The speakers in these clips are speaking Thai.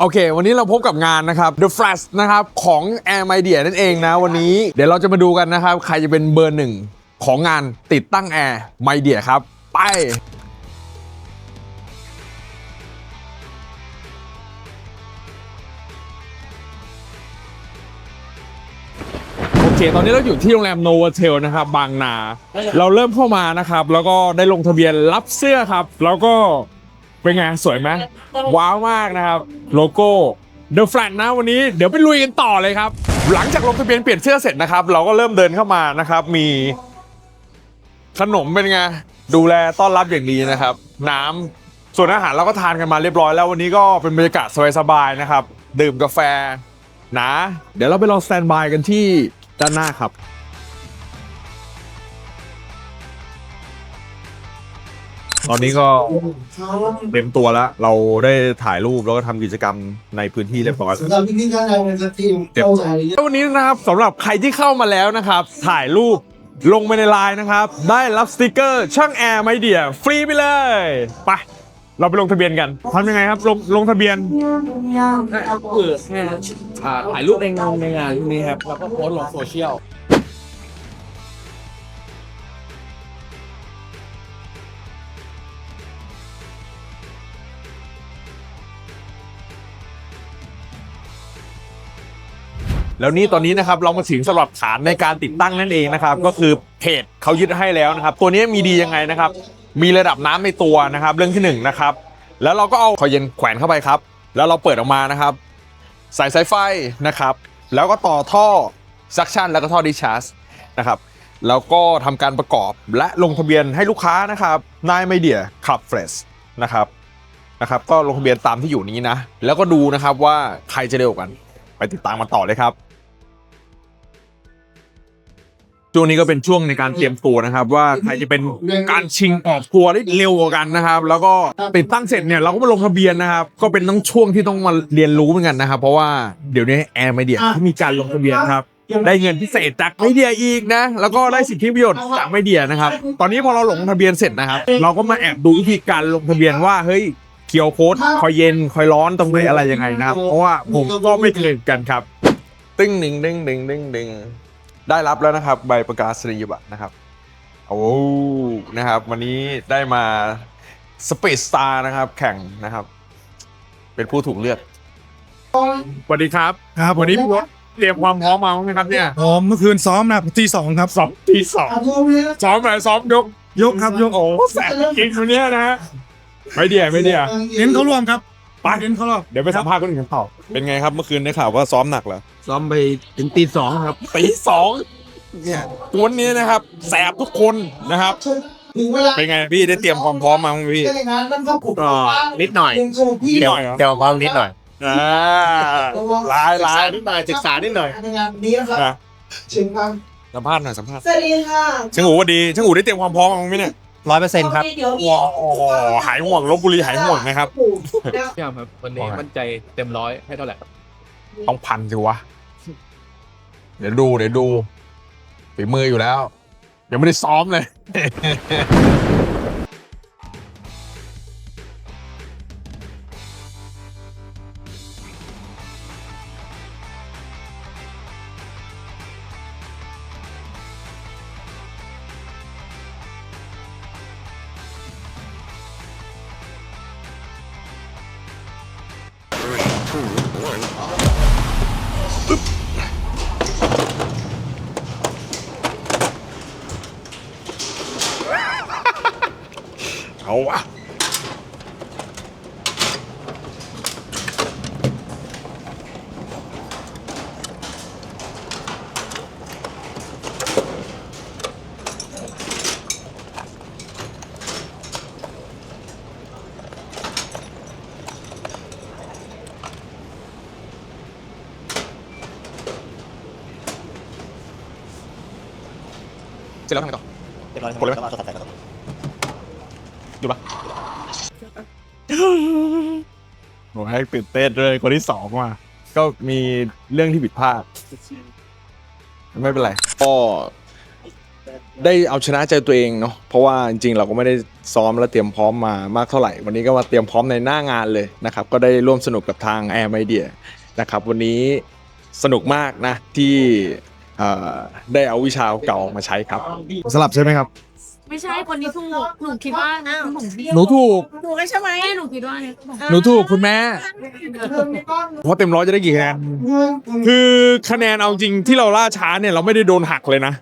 โอเค วันนี้เราพบกับงานนะครับ The Flash นะครับ ของ Air Media นั่นเองนะ วันนี้เดี๋ยวเราจะมาดูกันนะครับ ใครจะเป็นเบอร์หนึ่งของงานติดตั้ง Air Media ครับ ไปโอเคตอนนี้เราอยู่ที่โรงแรมโนว t เทลนะครับบางนา เราเริ่มเข้ามานะครับ แล้วก็ได้ลงทะเบียนรับเสื้อครับ แล้วก็ เป็นไงสวยไหมว้าวมากนะครับ โลโก้ The Flat นะวันนี้เดี๋ยวไปลุยกันต่อเลยครับ หลังจากลงทะเบียนเปลี่ยนเสื้อเสร็จนะครับ เราก็เริ่มเดินเข้ามานะครับ มีขนมเป็นไงดูแลต้อนรับอย่างดีนะครับ น้ำส่วนอาหารเราก็ทานกันมาเรียบร้อยแล้ววันนี้ก็เป็นบรรยากาศสบายๆนะครับ ดื่มกาแฟนะ เดี๋ยวเราไปรองสแตนบายกันที่ด้านหน้าครับ ตอนนี้ก็เต็มตัวแล้ว เราได้ถ่ายรูปแล้วก็ทำกิจกรรมในพื้นที่เรียบร้อยสำหรับพี่ๆท่านใดนะครับที่เข้าใจวันนี้นะครับสำหรับใครที่เข้ามาแล้วนะครับ ถ่ายรูปลงไปในไลน์นะครับ ได้รับสติกเกอร์ ช่างแอร์ไมเดียฟรีไปเลยไปเราไปลงทะเบียนกันทำยังไงครับ ลงลงทะเบียนคือแค่อ่าถ่ายรูปในงานในงานนี้ครับแล้วก็โพสต์ลงโซเชียล แล้วนี่ตอนนี้นะครับเรามาถึงสำหรับฐานในการติดตั้งนั่นเองนะครับ ก็คือเพจเขายึดให้แล้วนะครับ ตัวนี้มีดียังไงนะครับ มีระดับน้ำในตัวนะครับ เรื่องที่หนึ่งนะครับแล้วเราก็เอาคอยเย็นแขวนเข้าไปครับ แล้วเราเปิดออกมานะครับใส่สายไฟนะครับ แล้วก็ต่อท่อซักชันแล้วก็ท่อดิชาร์จนะครับแล้วก็ทำการประกอบและลงทะเบียนให้ลูกค้านะครับนายไมเดียขับเฟรชนะครับนะครับ ก็ลงทะเบียนตามที่อยู่นี้นะ แล้วก็ดูนะครับว่าใครจะเร็วกัน ติดตามมันต่อเลยครับ ช่วงนี้ก็เป็นช่วงในการเตรียมตัวนะครับ ว่าใครจะเป็นการชิงออกตัวได้เร็วกว่ากันนะครับ แล้วก็ติดตั้งเสร็จเนี่ยเราก็มาลงทะเบียนนะครับ ก็เป็นต้องช่วงที่ต้องมาเรียนรู้เหมือนกันนะครับ เพราะว่าเดี๋ยวนี้แอร์ไมเดียเขามีการลงทะเบียนครับได้เงินพิเศษจากไมเดียอีกนะ แล้วก็ได้สิทธิประโยชน์จากไมเดียนะครับ ตอนนี้พอเราลงทะเบียนเสร็จนะครับ เราก็มาแอบดูวิธีการลงทะเบียนว่าเฮ้ยเคียวโค้ดคอยเย็นคอยร้อนตรงไหนอะไรยังไงนะครับ เพราะว่าผมก็ไม่เคยเหมือนกันครับ ตึ้งหนึ่งดึงดึงดึงดึงได้รับแล้วนะครับ ใบประกาศนียบัตรนะครับโอ้นะครับ วันนี้ได้มาสเปซสตาร์นะครับ แข่งนะครับ เป็นผู้ถูกเลือกสวัสดีครับครับวันนี้พี่รถเตรียมความพร้อมมาไหมครับเนี่ยผมเมื่อคืนซ้อมนะตีสองครับซ้อมที่สองอะดูเลยนะซ้อมอะไรซ้อมยกยกครับยกโอ้แสบจริงคนเนี้ยนะฮะ ไม่เดียไม่เดียเน้นเขาร่วมครับไปเน้นเขาร่วมเดี๋ยวไปสัมภาษณ์คนอื่นกันต่อเป็นไงครับเมื่อคืนได้ข่าวว่าซ้อมหนักเหรอซ้อมไปถึงตีสองครับตีสองเนี่ยวันนี้นะครับ แสบทุกคนนะครับถึงเวลาเป็นไงพี่ได้เตรียมความพร้อมมาไหมพี่ในงานนั่นก็ผูกก็นิดหน่อยเรียนโชว์พี่นิดหน่อยเหรอเดี๋ยวความนิดหน่อยอ่าลายลายนิดหน่อยศึกษานิดหน่อยในงานนี้นะครับอะเชิญครับสัมภาษณ์หน่อยสัมภาษณ์สวัสดีค่ะช่างอู๋ว่าดีช่างอู๋ได้เตรียมความพร้อมมาไหมเนี่ย ร้อยเปอร์เซ็นต์ครับเดี๋ยวว้าวโอ้โหหายห่วงลบบุรีหายห่วงนะครับ พี่ยามครับวันนี้มั่นใจเต็มร้อยให้เท่าไหร่ครับต้องพันสิวะ เดี๋ยวดูเดี๋ยวดูฝีมืออยู่แล้ว ยังไม่ได้ซ้อมเลย เร็จแล้วทำไงต่อ เรียบร้อยกดเลยไหม แล้วก็ใส่กระดูปะโอ้ให้ตื่นเต้นเลยคนที่สองมาก็มีเรื่องที่ผิดพลาด ไม่เป็นไร ก็ได้เอาชนะใจตัวเองเนาะเพราะว่าจริงๆ เราก็ไม่ได้ซ้อมและเตรียมพร้อมมามากเท่าไหร่ วันนี้ก็มาเตรียมพร้อมในหน้างานเลยนะครับ ก็ได้ร่วมสนุกกับทาง Air Media นะครับ วันนี้สนุกมากนะที่ เอ่อได้เอาวิชาเก่ามาใช้ครับ สลับใช่ไหมครับ ไม่ใช่คนนี้ถูกหนูคิดว่านะของพี่หนูถูก ถูกใช่ไหมหนูคิดว่าเนี่ยของหนูถูกคุณแม่ เพราะเต็มร้อยจะได้กี่คะแนน คือคะแนนเอาจริงที่เราล่าช้าเนี่ยเราไม่ได้โดนหักเลยนะ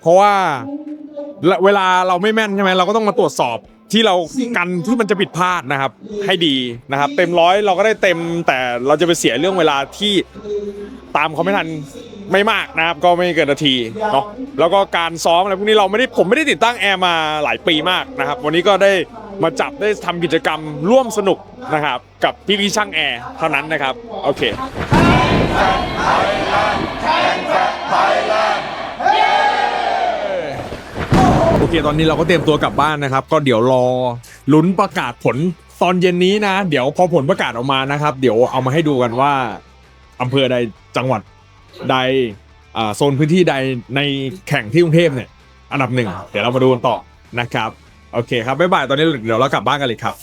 เพราะว่าเวลาเราไม่แม่นใช่ไหมเราก็ต้องมาตรวจสอบที่เรากันที่มันจะผิดพลาดนะครับ ให้ดีนะครับ เต็มร้อยเราก็ได้เต็มแต่เราจะไปเสียเรื่องเวลาที่ตามเขาไม่ทัน ไม่มากนะครับก็ไม่เกินนาทีเนาะแล้วก็การซ้อมอะไรพวกนี้เราไม่ได้ผมไม่ได้ติดตั้งแอร์มาหลายปีมากนะครับ วันนี้ก็ได้มาจับได้ทำกิจกรรมร่วมสนุกนะครับ กับพี่พี่ช่างแอร์เท่านั้นนะครับ โอเคโอเค ตอนนี้เราก็เตรียมตัวกลับบ้านนะครับ ก็เดี๋ยวรอลุ้นประกาศผลตอนเย็นนี้นะ เดี๋ยวพอผลประกาศออกมานะครับ เดี๋ยวเอามาให้ดูกันว่าอำเภอใดจังหวัด ใดอ่าโซนพื้นที่ใดในแข่งที่กรุงเทพเนี่ยอันดับหนึ่งเดี๋ยวเรามาดูกันต่อนะครับ โอเคครับบ๊ายบายตอนนี้เดี๋ยวเรากลับบ้านกันเลยครับ